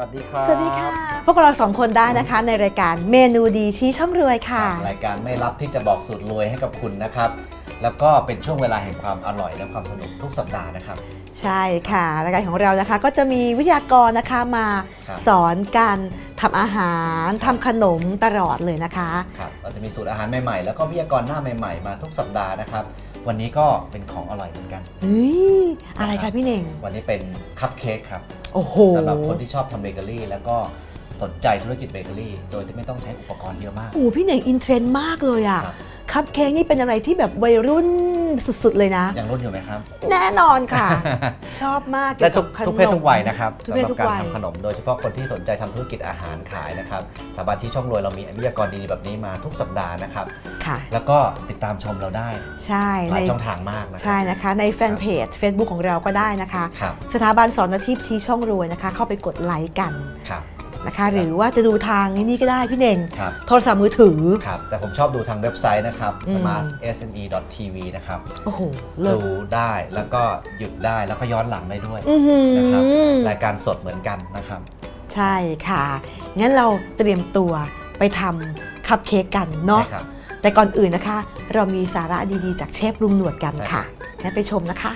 วัสดีครับ สวัสดีค่ะ พวกเราสองคนได้นะคะในรายการเมนูดีชี้ช่องรวยค่ะ รายการไม่ลับที่จะบอกสูตรรวยให้กับคุณนะครับ แล้วก็เป็นช่วงเวลาแห่งความอร่อยและความสนุกทุกสัปดาห์นะครับ ใช่ค่ะ รายการของเรานะคะก็จะมีวิทยากรนะคะมาครับสอนการทำอาหารทำขนมตลอดเลยนะคะ ครับเราจะมีสูตรอาหารใหม่ๆ แล้วก็วิทยากรหน้าใหม่ ๆ มาทุกสัปดาห์นะครับ วันนี้ก็เป็นของอร่อยเหมือนกัน เฮ้ยอะไรคะพี่เน่ง วันนี้เป็นคัพเค้กครับโอ้โหสำหรับคนที่ชอบทำเบเกอรี่ แล้วก็สนใจธุรกิจเบเกอรี่ โดยที่ไม่ต้องใช้อุปกรณ์เยอะมาก โอ้โหพี่เน่งอินเทรนด์มากเลยอะครับ คัพเค้กนี่เป็นอะไรที่แบบวัยรุ่น สุดๆเลยนะยังรุ่นอยู่ไหมครับ แน่นอนค่ะ ชอบมากและเกี่ยวทุกักบขนมทุกเพศทุกวัยนะครับทุกสำเพหศรับทุกการวัย ทำขนม โดยเฉพาะคนที่สนใจทำธุรกิจอาหารขายนะครับสถาบันที่ช่องรวยเรามีวิทยากรดีๆแบบนี้มาทุกสัปดาห์นะครับ ค่ะ แล้วก็ติดตามชมเราได้ใช่หในลายช่องทางมากนะคใช่รับนะคะ ในแฟนเพจ Facebook ของเราก็ได้นะคะ ครับ สถาบันสอนอาชีพชี้ช่องรวยนะคะ เข้าไปกดไลค์กัน ครับ นะคะ หรือว่าจะดูทางนี้ก็ได้พี่เน่งครับ โทรศัพท์มือถือ ครับ แต่ผมชอบดูทางเว็บไซต์นะครับ อืม smartsme.tv นะครับ โอ้โหเลิศ ดูได้แล้วก็หยุดได้แล้วก็ย้อนหลังได้ด้วยอื้อหือ นะครับรายการสดเหมือนกันนะครับ ใช่ค่ะ งั้นเราเตรียมตัวไปทำคัพเค้กกันเนาะ ใช่ครับ แต่ก่อนอื่นนะคะ เรามีสาระดีๆ จากเชฟลุงหนวดกันใช่ครัค่ะบงั้นไปชมนะคะ